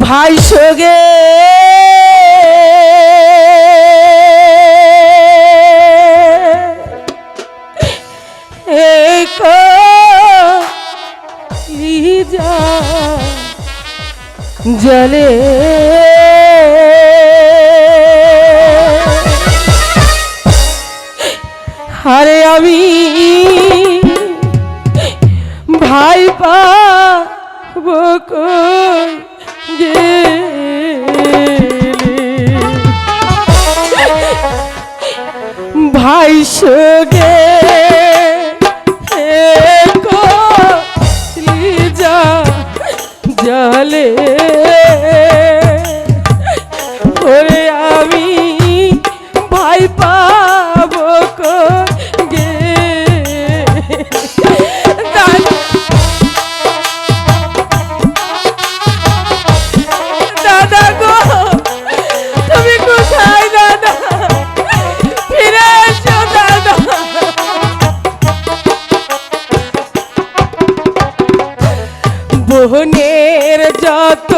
ভাই সগে। জলে। আরে আমি ভাই পাবো কই? গেলে ভাই যা জলে বহনের যত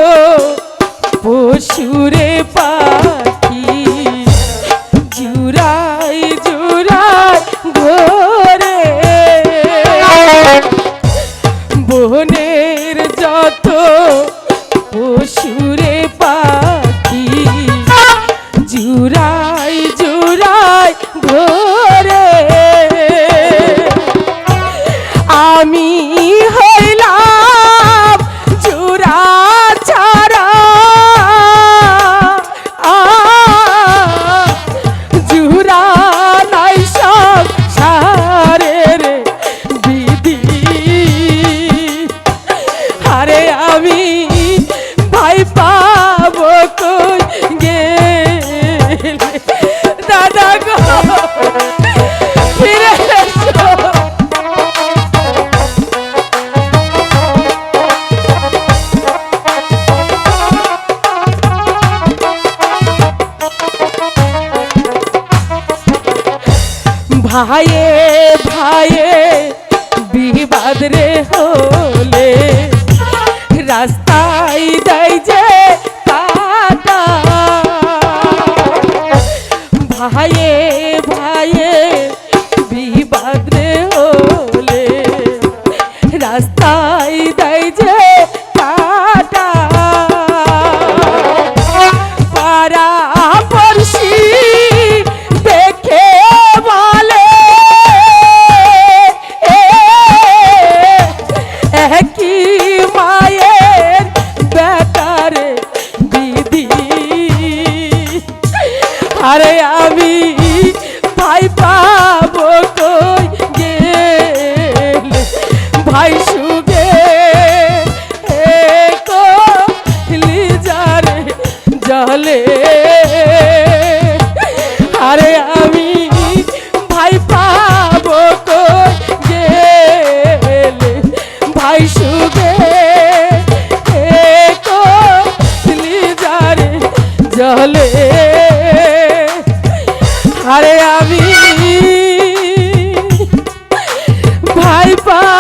পশুরে পাখি ভাইয়ে ভাইয়ে বিবাদ রে হলে রাস্তায় দেয় যে কাটা ভাইয়ে ভাইয়ে বিবাদ রে হলে আরে আমি ভাই পাবো কই গেলে? ভাই সুগে যারে জলে। আরে আমি ভাই পাবো কই গেলে? ভাই সুগে জলে। 来吧